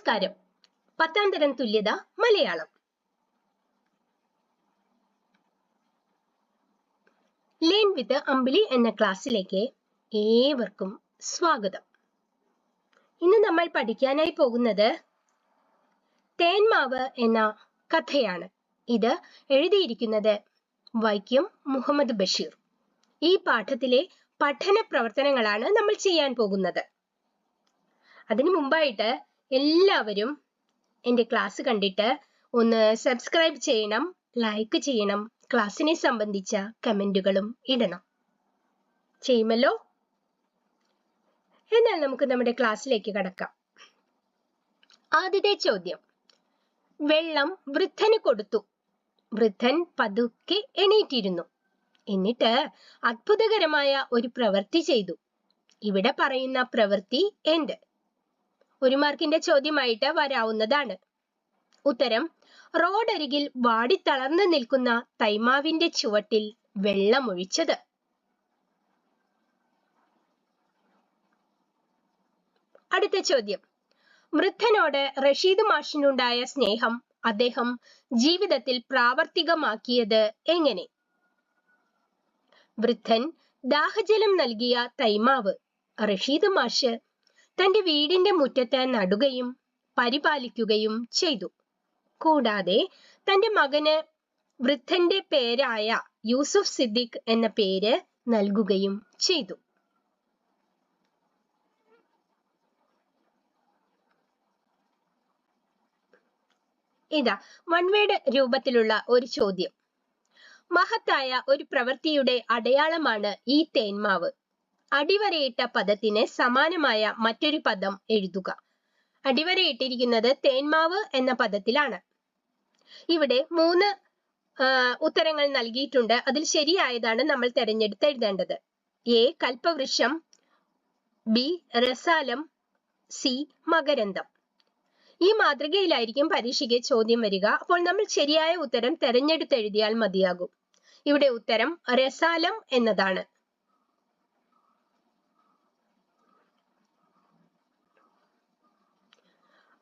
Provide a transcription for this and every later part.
നമസ്കാരം. പത്താം തരം തുല്യത മലയാളം. ലേൺ വിത്ത് അമ്പിളി എന്ന ക്ലാസ്സിലേക്ക് ഏവർക്കും സ്വാഗതം. ഇന്ന് നമ്മൾ പഠിക്കാനായി പോകുന്നത് തേന്മാവ് എന്ന കഥയാണ്. ഇത് എഴുതിയിരിക്കുന്നത് വൈക്കം മുഹമ്മദ് ബഷീർ. ഈ പാഠത്തിലെ പഠന പ്രവർത്തനങ്ങളാണ് നമ്മൾ ചെയ്യാൻ പോകുന്നത്. അതിനു മുമ്പായിട്ട് എല്ലാവരും എന്റെ ക്ലാസ് കണ്ടിട്ട് ഒന്ന് സബ്സ്ക്രൈബ് ചെയ്യണം ലൈക്ക് ചെയ്യണം ക്ലാസ്സിനെ സംബന്ധിച്ച കമന്റുകളും ഇടണം. ചെയ്യുമല്ലോ? എന്നാൽ നമുക്ക് നമ്മുടെ ക്ലാസ്സിലേക്ക് കടക്കാം. ആദ്യത്തെ ചോദ്യം. വെള്ളം വൃദ്ധന് കൊടുത്തു. വൃദ്ധൻ പതുക്കെ എണീറ്റിരുന്നു. എന്നിട്ട് അത്ഭുതകരമായ ഒരു പ്രവൃത്തി ചെയ്തു. ഇവിടെ പറയുന്ന പ്രവൃത്തി എന്ത്? ഒരു മാർക്കിന്റെ ചോദ്യമായിട്ട് വരാവുന്നതാണ്. ഉത്തരം റോഡരികിൽ വാടിത്തളർന്നു നിൽക്കുന്ന തൈമാവിന്റെ ചുവട്ടിൽ വെള്ളമൊഴിച്ചത്. അടുത്ത ചോദ്യം വൃദ്ധനോട് റഷീദ് മാഷിനുണ്ടായ സ്നേഹം അദ്ദേഹം ജീവിതത്തിൽ പ്രാവർത്തികമാക്കിയത് എങ്ങനെ? വൃദ്ധൻ ദാഹജലം നൽകിയ തൈമാവ് റഷീദ് മാഷ് തന്റെ വീടിന്റെ മുറ്റത്ത് നടുകയും പരിപാലിക്കുകയും ചെയ്തു. കൂടാതെ തന്റെ മകന് വൃദ്ധന്റെ പേരായ യൂസുഫ് സിദ്ദിഖ് എന്ന പേര് നൽകുകയും ചെയ്തു. ഇതാ വൺവേഡ് രൂപത്തിലുള്ള ഒരു ചോദ്യം. മഹത്തായ ഒരു പ്രവൃത്തിയുടെ അടയാളമാണ് ഈ തേന്മാവ്. അടിവരയിട്ട പദത്തിന് സമാനമായ മറ്റൊരു പദം എഴുതുക. അടിവരയിട്ടിരിക്കുന്നത് തേന്മാവ് എന്ന പദത്തിലാണ്. ഇവിടെ മൂന്ന് ഉത്തരങ്ങൾ നൽകിയിട്ടുണ്ട്. അതിൽ ശരിയായതാണ് നമ്മൾ തിരഞ്ഞെടുത്ത് എഴുതേണ്ടത്. എ കൽപ്പവൃക്ഷം ബി രസാലം സി മകരന്തം. ഈ മാതൃകയിലായിരിക്കും പരീക്ഷയ്ക്ക് ചോദ്യം വരിക. അപ്പോൾ നമ്മൾ ശരിയായ ഉത്തരം തെരഞ്ഞെടുത്ത് എഴുതിയാൽ മതിയാകും. ഇവിടെ ഉത്തരം രസാലം എന്നതാണ്.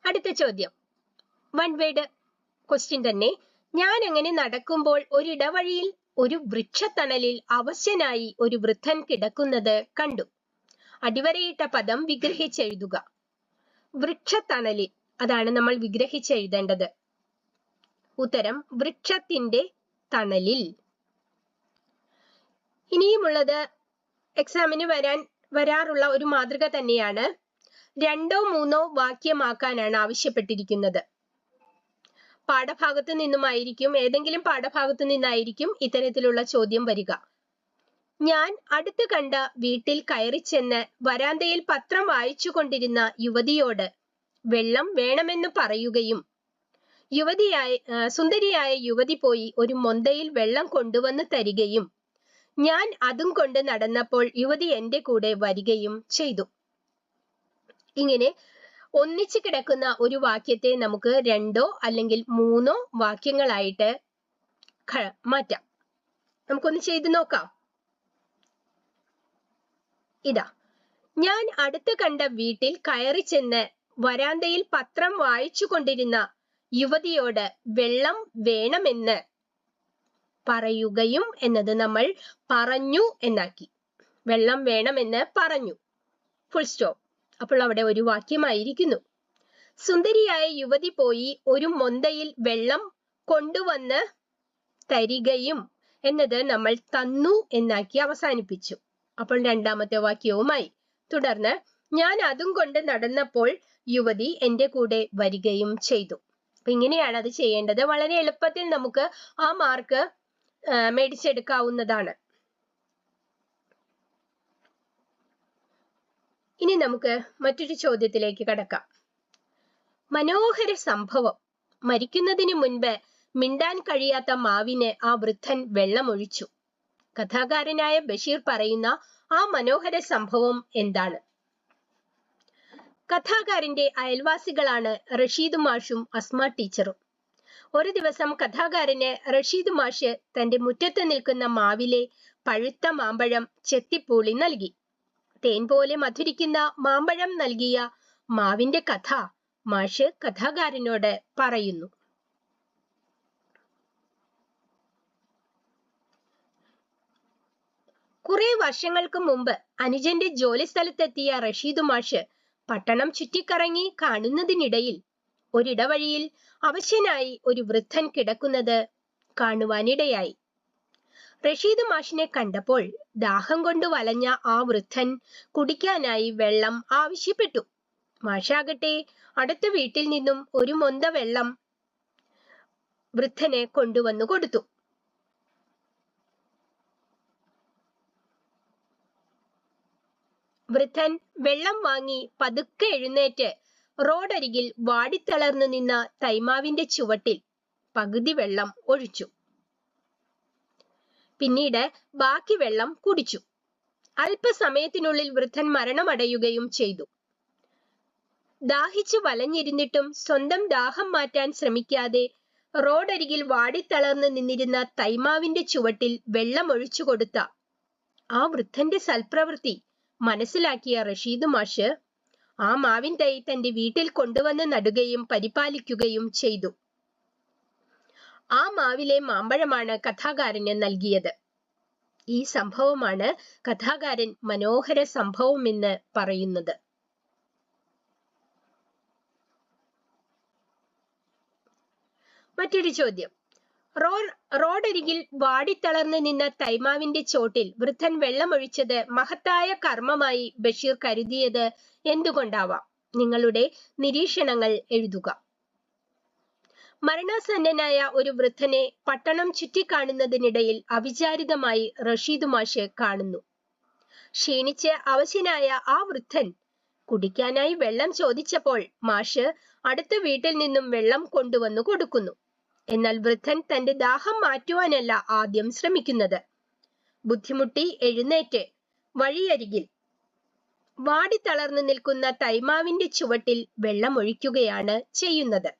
അടുത്ത ചോദ്യം. വൺ വേഡ് ക്വസ്റ്റ്യൻ തന്നെ. ഞാൻ അങ്ങനെ നടക്കുമ്പോൾ ഒരിടവഴിയിൽ ഒരു വൃക്ഷത്തണലിൽ അവശനായി ഒരു വൃദ്ധൻ കിടക്കുന്നത് കണ്ടു. അടിവരയിട്ട പദം വിഗ്രഹിച്ചെഴുതുക. വൃക്ഷത്തണലിൽ അതാണ് നമ്മൾ വിഗ്രഹിച്ചെഴുതേണ്ടത്. ഉത്തരം വൃക്ഷത്തിന്റെ തണലിൽ. ഇനിയുമുള്ളത് എക്സാമിന് വരാൻ വരാറുള്ള ഒരു മാതൃക തന്നെയാണ് രണ്ടോ മൂന്നോ വാക്യമാക്കാനാണ് ആവശ്യപ്പെട്ടിരിക്കുന്നത്. പാഠഭാഗത്ത് നിന്നുമായിരിക്കും ഏതെങ്കിലും പാഠഭാഗത്ത് നിന്നായിരിക്കും ഇത്തരത്തിലുള്ള ചോദ്യം വരിക. ഞാൻ അടുത്ത് കണ്ട വീട്ടിൽ കയറി ചെന്ന് വരാന്തയിൽ പത്രം വായിച്ചു കൊണ്ടിരുന്ന യുവതിയോട് വെള്ളം വേണമെന്ന് പറയുകയും യുവതിയായ സുന്ദരിയായ യുവതി പോയി ഒരു മൊന്തയിൽ വെള്ളം കൊണ്ടുവന്ന് തരികയും ഞാൻ അതും കൊണ്ട് നടന്നപ്പോൾ യുവതി എന്റെ കൂടെ വരികയും ചെയ്തു. ഇങ്ങനെ ഒന്നിച്ച് കിടക്കുന്ന ഒരു വാക്യത്തെ നമുക്ക് രണ്ടോ അല്ലെങ്കിൽ മൂന്നോ വാക്യങ്ങളായിട്ട് മാറ്റാം. നമുക്കൊന്ന് ചെയ്തു നോക്കാം. ഇതാ. ഞാൻ അടുത്ത് കണ്ട വീട്ടിൽ കയറി ചെന്ന് വരാന്തയിൽ പത്രം വായിച്ചു കൊണ്ടിരുന്ന യുവതിയോട് വെള്ളം വേണമെന്ന് പറയുകയും എന്നത് നമ്മൾ പറഞ്ഞു എന്നാക്കി. വെള്ളം വേണമെന്ന് പറഞ്ഞു. ഫുൾ സ്റ്റോപ്പ് അപ്പോൾ അവിടെ ഒരു വാക്യമായിരിക്കുന്നു. സുന്ദരിയായ യുവതി പോയി ഒരു മൊന്തയിൽ വെള്ളം കൊണ്ടുവന്ന് തരികയും എന്നത് നമ്മൾ തന്നു എന്നാക്കി അവസാനിപ്പിച്ചു. അപ്പോൾ രണ്ടാമത്തെ വാക്യവുമായി. തുടർന്ന് ഞാൻ അതും കൊണ്ട് നടന്നപ്പോൾ യുവതി എന്റെ കൂടെ വരികയും ചെയ്തു. അപ്പൊ ഇങ്ങനെയാണ് അത് ചെയ്യേണ്ടത്. വളരെ എളുപ്പത്തിൽ നമുക്ക് ആ മാർക്ക് മേടിച്ചെടുക്കാവുന്നതാണ്. ഇനി നമുക്ക് മറ്റൊരു ചോദ്യത്തിലേക്ക് കടക്കാം. മനോഹര സംഭവം. മരിക്കുന്നതിന് മുൻപ് മിണ്ടാൻ കഴിയാത്ത മാവിന് ആ വൃദ്ധൻ വെള്ളമൊഴിച്ചു. കഥാകാരനായ ബഷീർ പറയുന്ന ആ മനോഹര സംഭവം എന്താണ്? കഥാകാരന്റെ അയൽവാസികളാണ് റഷീദ് മാഷും അസ്മ ടീച്ചറും. ഒരു ദിവസം കഥാകാരന് റഷീദ് മാഷ് തന്റെ മുറ്റത്ത് നിൽക്കുന്ന മാവിലെ പഴുത്ത മാമ്പഴം ചെത്തിപ്പൂളി നൽകി. തേൻ പോലെ മധുരിക്കുന്ന മാമ്പഴം നൽകിയ മാവിന്റെ കഥ മാഷ് കഥാകാരനോട് പറയുന്നു. കുറെ വർഷങ്ങൾക്ക് മുമ്പ് അനുജന്റെ ജോലി സ്ഥലത്തെത്തിയ റഷീദ് മാഷ് പട്ടണം ചുറ്റിക്കറങ്ങി കാണുന്നതിനിടയിൽ ഒരിടവഴിയിൽ അവശനായി ഒരു വൃദ്ധൻ കിടക്കുന്നത് കാണുവാനിടയായി. റഷീദ് മാഷിനെ കണ്ടപ്പോൾ ദാഹം കൊണ്ട് വലഞ്ഞ ആ വൃദ്ധൻ കുടിക്കാനായി വെള്ളം ആവശ്യപ്പെട്ടു. മാഷാകട്ടെ അടുത്ത വീട്ടിൽ നിന്നും ഒരു മൊന്ത വെള്ളം വൃദ്ധനെ കൊണ്ടുവന്നു കൊടുത്തു. വൃദ്ധൻ വെള്ളം വാങ്ങി പതുക്കെ എഴുന്നേറ്റ് റോഡരികിൽ വാടിത്തളർന്നു നിന്ന തൈമാവിന്റെ ചുവട്ടിൽ പകുതി വെള്ളം ഒഴിച്ചു. പിന്നീട് ബാക്കി വെള്ളം കുടിച്ചു. അല്പസമയത്തിനുള്ളിൽ വൃദ്ധൻ മരണമടയുകയും ചെയ്തു. ദാഹിച്ചു വലഞ്ഞിരുന്നിട്ടും സ്വന്തം ദാഹം മാറ്റാൻ ശ്രമിക്കാതെ റോഡരികിൽ വാടിത്തളർന്ന് നിന്നിരുന്ന തൈമാവിന്റെ ചുവട്ടിൽ വെള്ളം ഒഴിച്ചു കൊടുത്ത ആ വൃദ്ധന്റെ സൽപ്രവൃത്തി മനസ്സിലാക്കിയ റഷീദ് മാഷ് ആ മാവിൻ തൈ തന്റെ വീട്ടിൽ കൊണ്ടുവന്ന് നടുകയും പരിപാലിക്കുകയും ചെയ്തു. ആ മാവിലെ മാമ്പഴമാണ് കഥാകാരന് നൽകിയത്. ഈ സംഭവമാണ് കഥാകാരൻ മനോഹര സംഭവമെന്ന് പറയുന്നത്. മറ്റൊരു ചോദ്യം. റോ റോഡരികിൽ വാടിത്തളർന്ന് നിന്ന തൈമാവിന്റെ ചോട്ടിൽ വൃദ്ധൻ വെള്ളമൊഴിച്ചത് മഹത്തായ കർമ്മമായി ബഷീർ കരുതിയത് എന്തുകൊണ്ടാവാം? നിങ്ങളുടെ നിരീക്ഷണങ്ങൾ എഴുതുക. മരണാസന്നനായ ഒരു വൃദ്ധനെ പട്ടണം ചുറ്റിക്കാണുന്നതിനിടയിൽ അവിചാരിതമായി റഷീദ് മാഷ് കാണുന്നു. ക്ഷീണിച്ച് അവശനായ ആ വൃദ്ധൻ കുടിക്കാനായി വെള്ളം ചോദിച്ചപ്പോൾ മാഷ് അടുത്ത വീട്ടിൽ നിന്നും വെള്ളം കൊണ്ടുവന്നു കൊടുക്കുന്നു. എന്നാൽ വൃദ്ധൻ തന്റെ ദാഹം മാറ്റുവാനല്ല ആദ്യം ശ്രമിക്കുന്നത്. ബുദ്ധിമുട്ടി എഴുന്നേറ്റ് വഴിയരികിൽ വാടിത്തളർന്നു നിൽക്കുന്ന തൈമാവിന്റെ ചുവട്ടിൽ വെള്ളം ഒഴിക്കുകയാണ് ചെയ്യുന്നത്.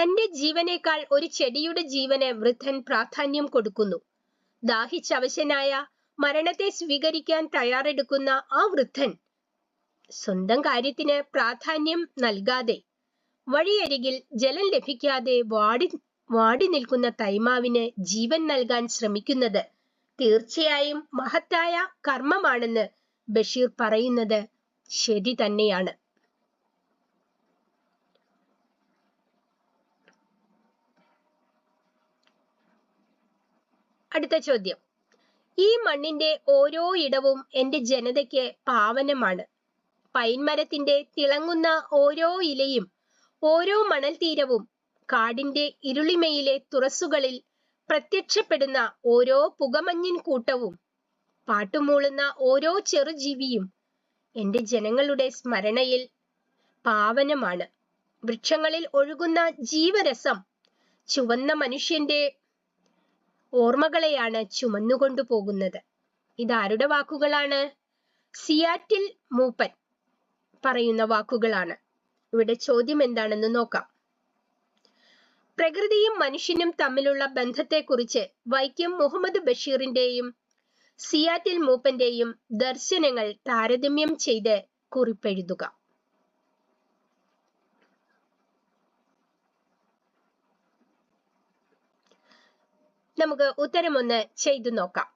തന്റെ ജീവനേക്കാൾ ഒരു ചെടിയുടെ ജീവന് വൃദ്ധൻ പ്രാധാന്യം കൊടുക്കുന്നു. ദാഹിച്ചവശനായ മരണത്തെ സ്വീകരിക്കാൻ തയ്യാറെടുക്കുന്ന ആ വൃദ്ധൻ സ്വന്തം കാര്യത്തിന് പ്രാധാന്യം നൽകാതെ വഴിയരികിൽ ജലം ലഭിക്കാതെ വാടി വാടി നിൽക്കുന്ന തൈമാവിന് ജീവൻ നൽകാൻ ശ്രമിക്കുന്നത് തീർച്ചയായും മഹത്തായ കർമ്മമാണെന്ന് ബഷീർ പറയുന്നത് ശരി തന്നെയാണ്. അടുത്ത ചോദ്യം. ഈ മണ്ണിന്റെ ഓരോ ഇടവും എന്റെ ജനതയ്ക്ക് പാവനമാണ്. പൈൻമരത്തിന്റെ തിളങ്ങുന്ന ഓരോ ഇലയും ഓരോ മണൽ തീരവും കാടിന്റെ ഇരുളിമയിലെ തുറസ്സുകളിൽ പ്രത്യക്ഷപ്പെടുന്ന ഓരോ പുകമഞ്ഞിൻ കൂട്ടവും പാട്ടുമൂളുന്ന ഓരോ ചെറുജീവിയും എന്റെ ജനങ്ങളുടെ സ്മരണയിൽ പാവനമാണ്. വൃക്ഷങ്ങളിൽ ഒഴുകുന്ന ജീവരസം ചുവന്ന മനുഷ്യന്റെ ഓർമ്മകളെയാണ് ചുമന്നുകൊണ്ടു പോകുന്നത്. ഇതാരുടെ വാക്കുകളാണ്? സിയാറ്റിൽ മൂപ്പൻ പറയുന്ന വാക്കുകളാണ്. ഇവിടെ ചോദ്യം എന്താണെന്ന് നോക്കാം. പ്രകൃതിയും മനുഷ്യനും തമ്മിലുള്ള ബന്ധത്തെക്കുറിച്ച് വൈക്കം മുഹമ്മദ് ബഷീറിന്റെയും സിയാറ്റിൽ മൂപ്പന്റെയും ദർശനങ്ങൾ താരതമ്യം ചെയ്ത് കുറിപ്പെഴുതുക. നമുക്ക് ഉത്തരമൊന്ന് ചെയ്തു നോക്കാം.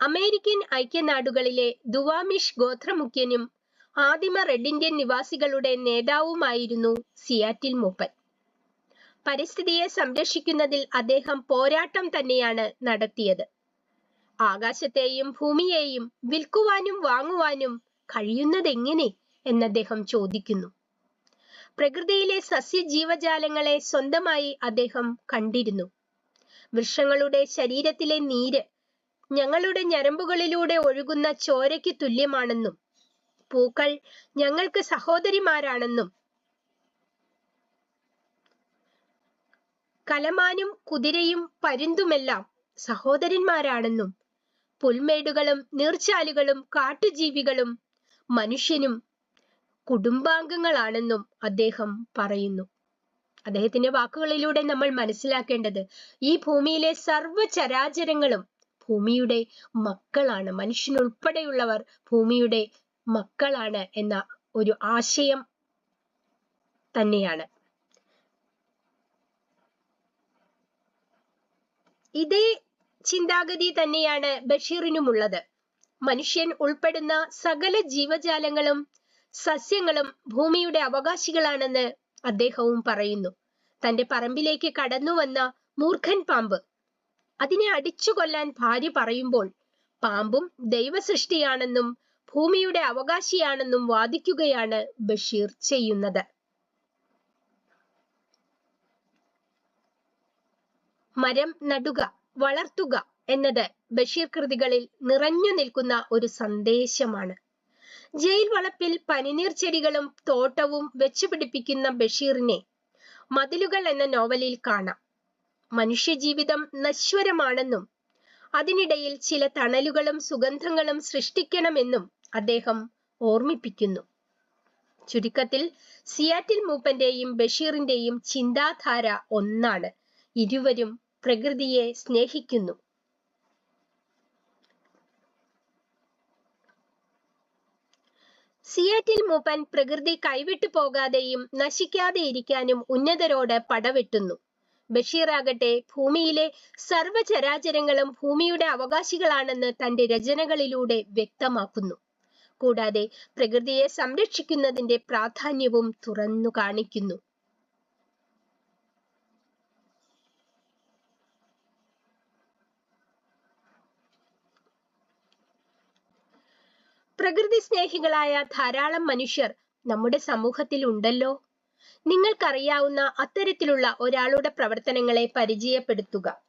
അമേരിക്കൻ ഐക്യനാടുകളിലെ ദുവാമിഷ് ഗോത്രമുഖ്യനും ആദിമ റെഡ് ഇന്ത്യൻ നിവാസികളുടെ നേതാവുമായിരുന്നു സിയാറ്റിൽ മൂപ്പൻ. പരിസ്ഥിതിയെ സംരക്ഷിക്കുന്നതിൽ അദ്ദേഹം പോരാട്ടം തന്നെയാണ് നടത്തിയത്. ആകാശത്തെയും ഭൂമിയെയും വിൽക്കുവാനും വാങ്ങുവാനും കഴിയുന്നതെങ്ങനെ എന്ന് അദ്ദേഹം ചോദിക്കുന്നു. പ്രകൃതിയിലെ സസ്യജീവജാലങ്ങളെ സ്വന്തമായി അദ്ദേഹം കണ്ടിരുന്നു. വൃക്ഷങ്ങളുടെ ശരീരത്തിലെ നീര് ഞങ്ങളുടെ ഞരമ്പുകളിലൂടെ ഒഴുകുന്ന ചോരയ്ക്ക് തുല്യമാണെന്നും പൂക്കൾ ഞങ്ങൾക്ക് സഹോദരിമാരാണെന്നും കലമാനും കുതിരയും പരുന്തുമെല്ലാം സഹോദരന്മാരാണെന്നും പുൽമേടുകളും നീർച്ചാലുകളും കാട്ടുജീവികളും മനുഷ്യനും കുടുംബാംഗങ്ങളാണെന്നും അദ്ദേഹം പറയുന്നു. അദ്ദേഹത്തിന്റെ വാക്കുകളിലൂടെ നമ്മൾ മനസ്സിലാക്കേണ്ടത് ഈ ഭൂമിയിലെ സർവ ചരാചരങ്ങളും ഭൂമിയുടെ മക്കളാണ്. മനുഷ്യനുൾപ്പെടെയുള്ളവർ ഭൂമിയുടെ മക്കളാണ് എന്ന ഒരു ആശയം തന്നെയാണ്. ഇതേ ചിന്താഗതി തന്നെയാണ് ബഷീറിനുമുള്ളത്. മനുഷ്യൻ ഉൾപ്പെടുന്ന സകല ജീവജാലങ്ങളും സസ്യങ്ങളും ഭൂമിയുടെ അവകാശികളാണെന്ന് അദ്ദേഹവും പറയുന്നു. തന്റെ പറമ്പിലേക്ക് കടന്നു വന്ന മൂർഖൻ പാമ്പ്. അതിനെ അടിച്ചു കൊല്ലാൻ ഭാര്യ പറയുമ്പോൾ പാമ്പും ദൈവസൃഷ്ടിയാണെന്നും ഭൂമിയുടെ അവകാശിയാണെന്നും വാദിക്കുകയാണ് ബഷീർ ചെയ്യുന്നത്. മരം നടുക വളർത്തുക എന്നത് ബഷീർ കൃതികളിൽ നിറഞ്ഞു നിൽക്കുന്ന ഒരു സന്ദേശമാണ്. ജയിൽ വളപ്പിൽ പനിനീർ ചെടികളും തോട്ടവും വെച്ചുപിടിപ്പിക്കുന്ന ബഷീറിനെ മതിലുകൾ എന്ന നോവലിൽ കാണാം. മനുഷ്യജീവിതം നശ്വരമാണെന്നും അതിനിടയിൽ ചില തണലുകളും സുഗന്ധങ്ങളും സൃഷ്ടിക്കണമെന്നും അദ്ദേഹം ഓർമ്മിപ്പിക്കുന്നു. ചുരുക്കത്തിൽ സിയാറ്റിൽ മൂപ്പന്റെയും ബഷീറിന്റെയും ചിന്താധാര ഒന്നാണ്. ഇരുവരും പ്രകൃതിയെ സ്നേഹിക്കുന്നു. സിയാറ്റിൽ മൂപ്പൻ പ്രകൃതി കൈവിട്ടു പോകാതെയും നശിക്കാതെ ഇരിക്കാനും ഉന്നതരോട് പടവെട്ടുന്നു. ബഷീറാകട്ടെ ഭൂമിയിലെ സർവചരാചരങ്ങളും ഭൂമിയുടെ അവകാശികളാണെന്ന് തന്റെ രചനകളിലൂടെ വ്യക്തമാക്കുന്നു. കൂടാതെ പ്രകൃതിയെ സംരക്ഷിക്കുന്നതിന്റെ പ്രാധാന്യവും തുറന്നു കാണിക്കുന്നു. പ്രകൃതി സ്നേഹികളായ ധാരാളം മനുഷ്യർ നമ്മുടെ സമൂഹത്തിൽ ഉണ്ടല്ലോ നിങ്ങൾക്കറിയാവുന്ന അത്തരത്തിലുള്ള ഒരാളുടെ പ്രവർത്തനങ്ങളെ പരിചയപ്പെടുത്തുക.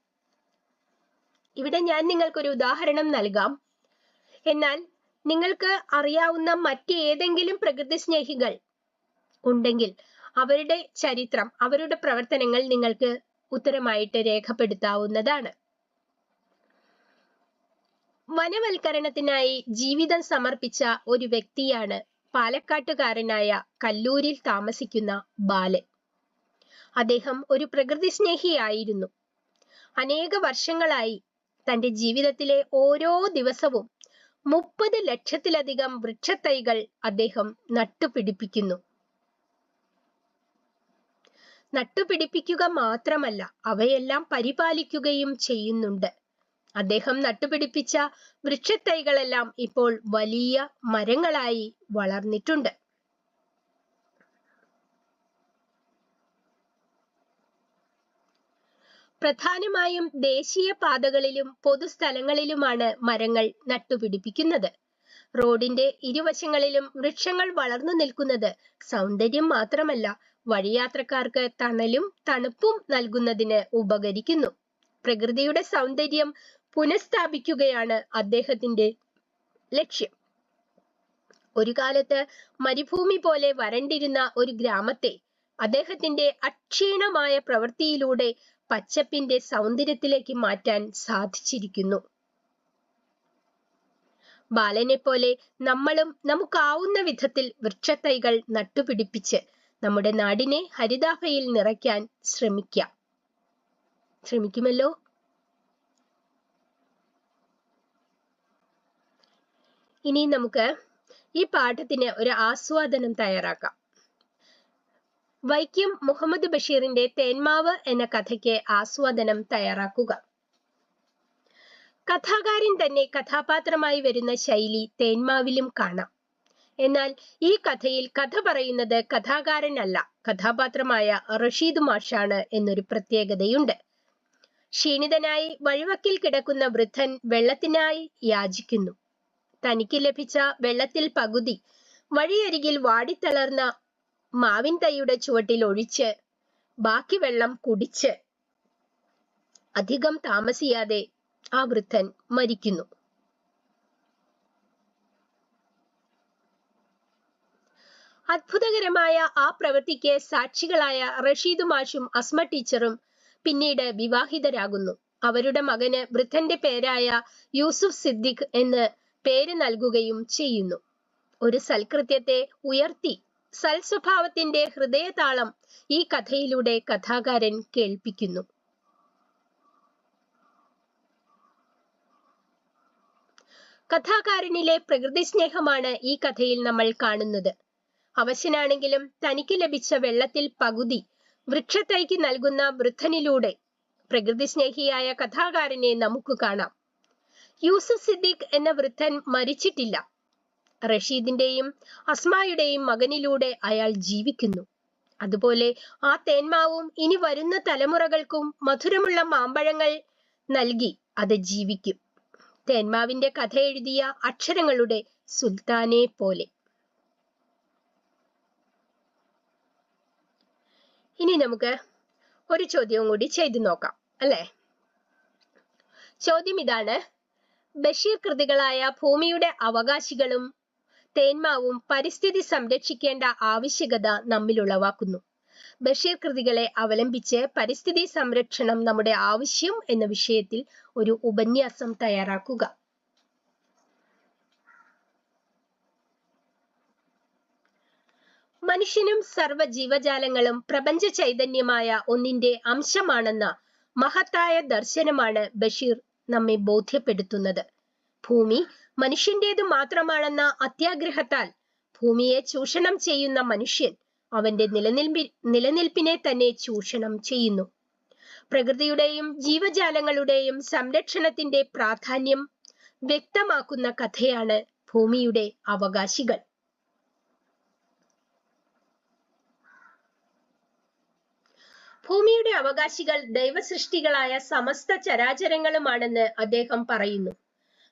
ഇവിടെ ഞാൻ നിങ്ങൾക്കൊരു ഉദാഹരണം നൽകാം. എന്നാൽ നിങ്ങൾക്ക് അറിയാവുന്ന മറ്റേതെങ്കിലും പ്രകൃതി സ്നേഹികൾ ഉണ്ടെങ്കിൽ അവരുടെ ചരിത്രം അവരുടെ പ്രവർത്തനങ്ങൾ നിങ്ങൾക്ക് ഉത്തരമായിട്ട് രേഖപ്പെടുത്താവുന്നതാണ്. വനവൽക്കരണത്തിനായി ജീവിതം സമർപ്പിച്ച ഒരു വ്യക്തിയാണ് പാലക്കാട്ടുകാരനായ കല്ലൂരിൽ താമസിക്കുന്ന ബാലൻ. അദ്ദേഹം ഒരു പ്രകൃതി സ്നേഹിയായിരുന്നു അനേക വർഷങ്ങളായി തന്റെ ജീവിതത്തിലെ ഓരോ ദിവസവും മുപ്പത് ലക്ഷത്തിലധികം വൃക്ഷത്തൈകൾ അദ്ദേഹം നട്ടുപിടിപ്പിക്കുന്നു. നട്ടുപിടിപ്പിക്കുക മാത്രമല്ല അവയെല്ലാം പരിപാലിക്കുകയും ചെയ്യുന്നുണ്ട്. അദ്ദേഹം നട്ടുപിടിപ്പിച്ച വൃക്ഷത്തൈകളെല്ലാം ഇപ്പോൾ വലിയ മരങ്ങളായി വളർന്നിട്ടുണ്ട്. പ്രധാനമായും ദേശീയ പാതകളിലും പൊതുസ്ഥലങ്ങളിലുമാണ് മരങ്ങൾ നട്ടുപിടിപ്പിക്കുന്നത്. റോഡിന്റെ ഇരുവശങ്ങളിലും വൃക്ഷങ്ങൾ വളർന്നു നിൽക്കുന്നത് സൗന്ദര്യം മാത്രമല്ല വഴിയാത്രക്കാർക്ക് തണലും തണുപ്പും നൽകുന്നതിന് ഉപകരിക്കുന്നു. പ്രകൃതിയുടെ സൗന്ദര്യം പുനഃസ്ഥാപിക്കുകയാണ് അദ്ദേഹത്തിന്റെ ലക്ഷ്യം. ഒരു കാലത്ത് മരുഭൂമി പോലെ വരണ്ടിരുന്ന ഒരു ഗ്രാമത്തെ അദ്ദേഹത്തിന്റെ അക്ഷീണമായ പ്രവൃത്തിയിലൂടെ പച്ചപ്പിന്റെ സൗന്ദര്യത്തിലേക്ക് മാറ്റാൻ സാധിച്ചിരിക്കുന്നു. ബാലനെ പോലെ നമ്മളും നമുക്കാവുന്ന വിധത്തിൽ വൃക്ഷത്തൈകൾ നട്ടുപിടിപ്പിച്ച് നമ്മുടെ നാടിനെ ഹരിതാഭയിൽ നിറയ്ക്കാൻ ശ്രമിക്കാം. ശ്രമിക്കുമല്ലോ? ഇനി നമുക്ക് ഈ പാഠത്തിന് ഒരു ആസ്വാദനം തയ്യാറാക്കാം. വൈക്കം മുഹമ്മദ് ബഷീറിന്റെ തേന്മാവ് എന്ന കഥയ്ക്ക് ആസ്വാദനം തയ്യാറാക്കുക. കഥാകാരൻ തന്നെ കഥാപാത്രമായി വരുന്ന ശൈലി തേന്മാവിലും കാണാം. എന്നാൽ ഈ കഥയിൽ കഥ പറയുന്നത് കഥാകാരനല്ല കഥാപാത്രമായ റഷീദ് മാഷാണ് എന്നൊരു പ്രത്യേകതയുണ്ട്. ക്ഷീണിതനായി വഴിവക്കിൽ കിടക്കുന്ന വൃദ്ധൻ വെള്ളത്തിനായി യാചിക്കുന്നു. തനിക്ക് ലഭിച്ച വെള്ളത്തിൽ പകുതി വഴിയരികിൽ വാടിത്തളർന്ന മാവിൻ തൈയുടെ ചുവട്ടിൽ ഒഴിച്ച് ബാക്കി വെള്ളം കുടിച്ച് അധികം താമസിയാതെ ആ വൃദ്ധൻ മരിക്കുന്നു. അത്ഭുതകരമായ ആ പ്രവൃത്തിക്ക് സാക്ഷികളായ റഷീദ് മാഷും അസ്മ ടീച്ചറും പിന്നീട് വിവാഹിതരാകുന്നു. അവരുടെ മകന് വൃദ്ധന്റെ പേരായ യൂസുഫ് സിദ്ദിഖ് എന്ന് പേര് നൽകുകയും ചെയ്യുന്നു. ഒരു സൽകൃത്യത്തെ ഉയർത്തി സൽസ്വഭാവത്തിന്റെ ഹൃദയതാളം ഈ കഥയിലൂടെ കഥാകാരൻ കേൾപ്പിക്കുന്നു. കഥാകാരനിലെ പ്രകൃതി സ്നേഹമാണ് ഈ കഥയിൽ നമ്മൾ കാണുന്നത്. അവശനാണെങ്കിലും തനിക്ക് ലഭിച്ച വെള്ളത്തിൽ പകുതി വൃക്ഷത്തൈക്ക് നൽകുന്ന വൃദ്ധനിലൂടെ പ്രകൃതി സ്നേഹിയായ കഥാകാരനെ നമുക്ക് കാണാം. യൂസുഫ് സിദ്ദീഖ് എന്ന വൃദ്ധൻ മരിച്ചിട്ടില്ല. റഷീദിന്റെയും അസ്മായുടെയും മകനിലൂടെ അയാൾ ജീവിക്കുന്നു. അതുപോലെ ആ തേന്മാവും ഇനി വരുന്ന തലമുറകൾക്കും മധുരമുള്ള മാമ്പഴങ്ങൾ നൽകി അത് ജീവിക്കും. തേന്മാവിന്റെ കഥ എഴുതിയ അക്ഷരങ്ങളുടെ സുൽത്താനെ പോലെ. ഇനി നമുക്ക് ഒരു ചോദ്യവും കൂടി ചെയ്തു നോക്കാം അല്ലേ? ചോദ്യം ഇതാണ്. ബഷീർ കൃതികളായ ഭൂമിയുടെ അവകാശികളും തേന്മാവും പരിസ്ഥിതി സംരക്ഷിക്കേണ്ട ആവശ്യകത നമ്മിൽ ഉളവാക്കുന്നു. ബഷീർ കൃതികളെ അവലംബിച്ച് പരിസ്ഥിതി സംരക്ഷണം നമ്മുടെ ആവശ്യം എന്ന വിഷയത്തിൽ ഒരു ഉപന്യാസം തയ്യാറാക്കുക. മനുഷ്യനും സർവ ജീവജാലങ്ങളും പ്രപഞ്ച ചൈതന്യമായ ഒന്നിന്റെ അംശമാണെന്ന മഹത്തായ ദർശനമാണ് ബഷീർ നമ്മെ ബോധ്യപ്പെടുത്തുന്നത്. ഭൂമി മനുഷ്യന്റേത് മാത്രമാണെന്ന അത്യാഗ്രഹത്താൽ ഭൂമിയെ ചൂഷണം ചെയ്യുന്ന മനുഷ്യൻ അവന്റെ നിലനിൽപ്പി നിലനിൽപ്പിനെ തന്നെ ചൂഷണം ചെയ്യുന്നു. പ്രകൃതിയുടെയും ജീവജാലങ്ങളുടെയും സംരക്ഷണത്തിന്റെ പ്രാധാന്യം വ്യക്തമാക്കുന്ന കഥയാണ് ഭൂമിയുടെ അവകാശികൾ. ഭൂമിയുടെ അവകാശികൾ ദൈവസൃഷ്ടികളായ സമസ്ത ചരാചരങ്ങളുമാണെന്ന് അദ്ദേഹം പറയുന്നു.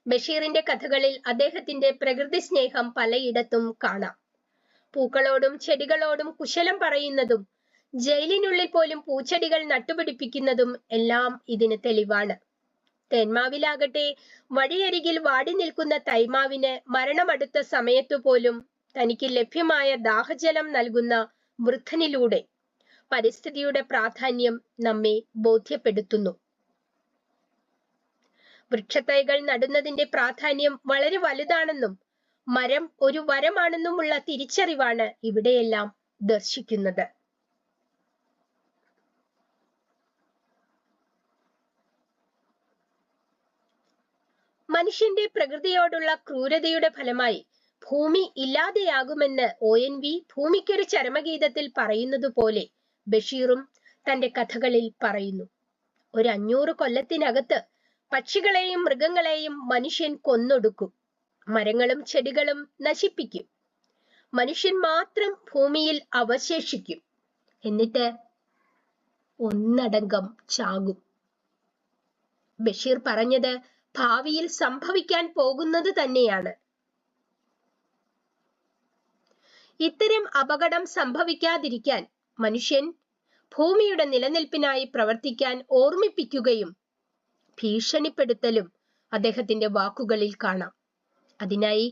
ബഷീറിന്റെ കഥകളിൽ അദ്ദേഹത്തിന്റെ പ്രകൃതി സ്നേഹം പലയിടത്തും കാണാം. പൂക്കളോടും ചെടികളോടും കുശലം പറയുന്നതും ജയിലിനുള്ളിൽ പോലും പൂച്ചെടികൾ നട്ടുപിടിപ്പിക്കുന്നതും എല്ലാം ഇതിന് തെളിവാണ്. തേന്മാവിലാകട്ടെ വഴിയരികിൽ വാടി നിൽക്കുന്ന തൈമാവിന് മരണമടുത്ത സമയത്തു പോലും തനിക്ക് ലഭ്യമായ ദാഹജലം നൽകുന്ന വൃദ്ധനിലൂടെ പരിസ്ഥിതിയുടെ പ്രാധാന്യം നമ്മെ ബോധ്യപ്പെടുത്തുന്നു. വൃക്ഷത്തൈകൾ നടുന്നതിന്റെ പ്രാധാന്യം വളരെ വലുതാണെന്നും മരം ഒരു വരമാണെന്നുമുള്ള തിരിച്ചറിവാണ് ഇവിടെയെല്ലാം ദർശിക്കുന്നത്. മനുഷ്യന്റെ പ്രകൃതിയോടുള്ള ക്രൂരതയുടെ ഫലമായി ഭൂമി ഇല്ലാതെയാകുമെന്ന് ഒ എൻ വി ഭൂമിക്കൊരു ചരമഗീതത്തിൽ പറയുന്നത് പോലെ ബഷീറും തന്റെ കഥകളിൽ പറയുന്നു. ഒരു അഞ്ഞൂറ് കൊല്ലത്തിനകത്ത് പക്ഷികളെയും മൃഗങ്ങളെയും മനുഷ്യൻ കൊന്നൊടുക്കും. മരങ്ങളും ചെടികളും നശിപ്പിക്കും. മനുഷ്യൻ മാത്രം ഭൂമിയിൽ അവശേഷിക്കും. എന്നിട്ട് ഒന്നടങ്കം ചാകും. ബഷീർ പറഞ്ഞത് ഭാവിയിൽ സംഭവിക്കാൻ പോകുന്നത് തന്നെയാണ്. ഇത്തരം അപകടം സംഭവിക്കാതിരിക്കാൻ മനുഷ്യൻ ഭൂമിയുടെ നിലനിൽപ്പിനായി പ്രവർത്തിക്കാൻ ഓർമ്മിപ്പിക്കുകയും ഭീഷണിപ്പെടുത്തലും അദ്ദേഹത്തിന്റെ വാക്കുകളിൽ കാണാം. അതിനായി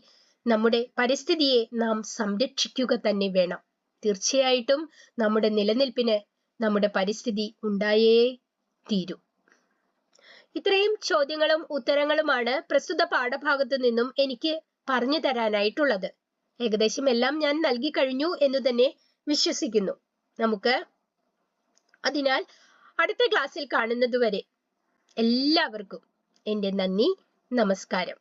നമ്മുടെ പരിസ്ഥിതിയെ നാം സംരക്ഷിക്കുക തന്നെ വേണം. തീർച്ചയായിട്ടും നമ്മുടെ നിലനിൽപ്പിന് നമ്മുടെ പരിസ്ഥിതി ഉണ്ടായേ തീരൂ. ഇത്രയും ചോദ്യങ്ങളും ഉത്തരങ്ങളുമാണ് പ്രസ്തുത പാഠഭാഗത്തു നിന്നും എനിക്ക് പറഞ്ഞു തരാനായിട്ടുള്ളത്. ഏകദേശം എല്ലാം ഞാൻ നൽകി കഴിഞ്ഞു എന്ന് തന്നെ വിശ്വസിക്കുന്നു. നമുക്ക് അതിനാൽ അടുത്ത ക്ലാസ്സിൽ കാണുന്നത് വരെ എല്ലാവർക്കും എന്റെ നന്ദി നമസ്കാരം.